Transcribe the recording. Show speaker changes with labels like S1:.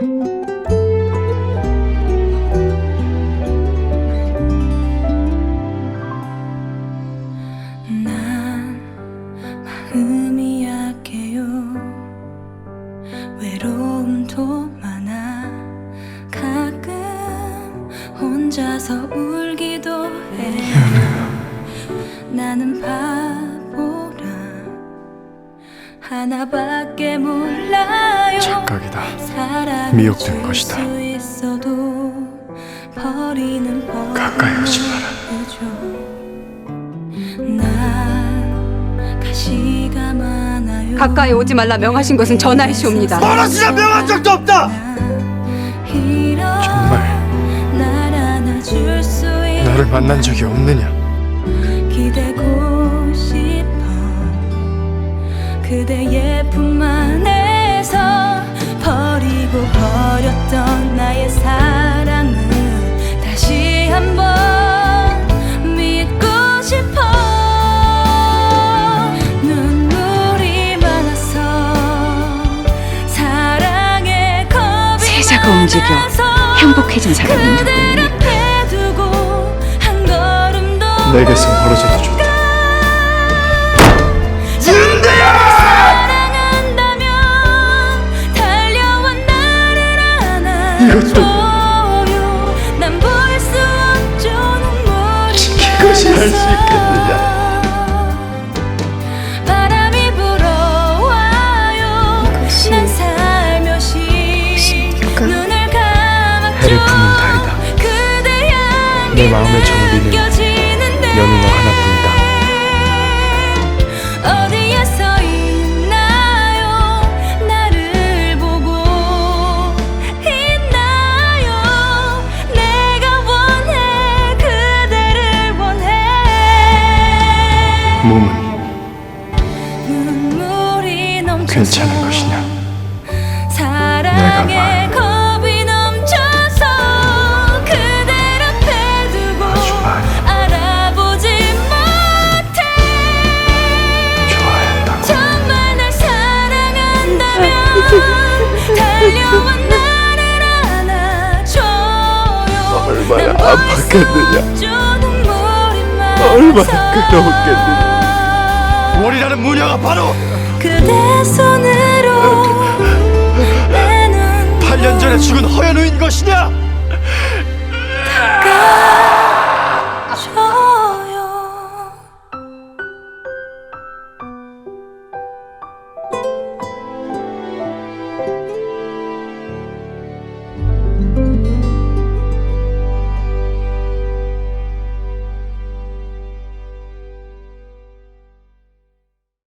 S1: 난 마음이 약해요. 외로움도 많아. 가끔 혼자서 울기도 해. 나는 바보라 하나밖에 몰라요
S2: 착각이다. 미혹된
S1: 줄
S2: 것이다. 가까이 오지 마라.
S1: 난 가시가 많아요
S3: 가까이 오지 말라 명하신 것은 전하이시옵니다.
S4: 멀어지자 명한 적도 없다.
S2: 정말 나를 만난 적이 없느냐?
S1: 그대의 품 안에서 버리고 버렸던 나의 사랑을 다시 한번 믿고 싶어 눈물이 많아서 사랑에 겁이
S3: 세자가 움직여 행복해진 사람은
S1: 그댈
S3: 누구니?
S1: 앞에 두고 한 걸음도
S2: 내게서 멀어져도 좋다. 할 수 있겠느냐?
S1: 바람이 불어와요 난 살며시 눈을 감았죠
S2: 해를 품은 달이다. 내 마음의 정비는
S1: 느껴지는데
S2: 연우 너 하나뿐이다. 몸은 괜찮은 것이냐?
S1: 사랑에
S2: 내가
S1: 겁이 넘쳐서 그댈 앞에 두고
S2: 아주 많이
S1: 알아보지 못해
S2: 좋아했다고.
S1: 정말 날 사랑한다면 달려와 나를 안아줘요
S2: 얼마나 아팠겠느냐. 얼마나
S1: 많아서.
S2: 월이라는 무녀가 바로
S1: 그대 손으로 내눈
S2: 8년 전에 죽은 허연우인 것이냐?
S1: 가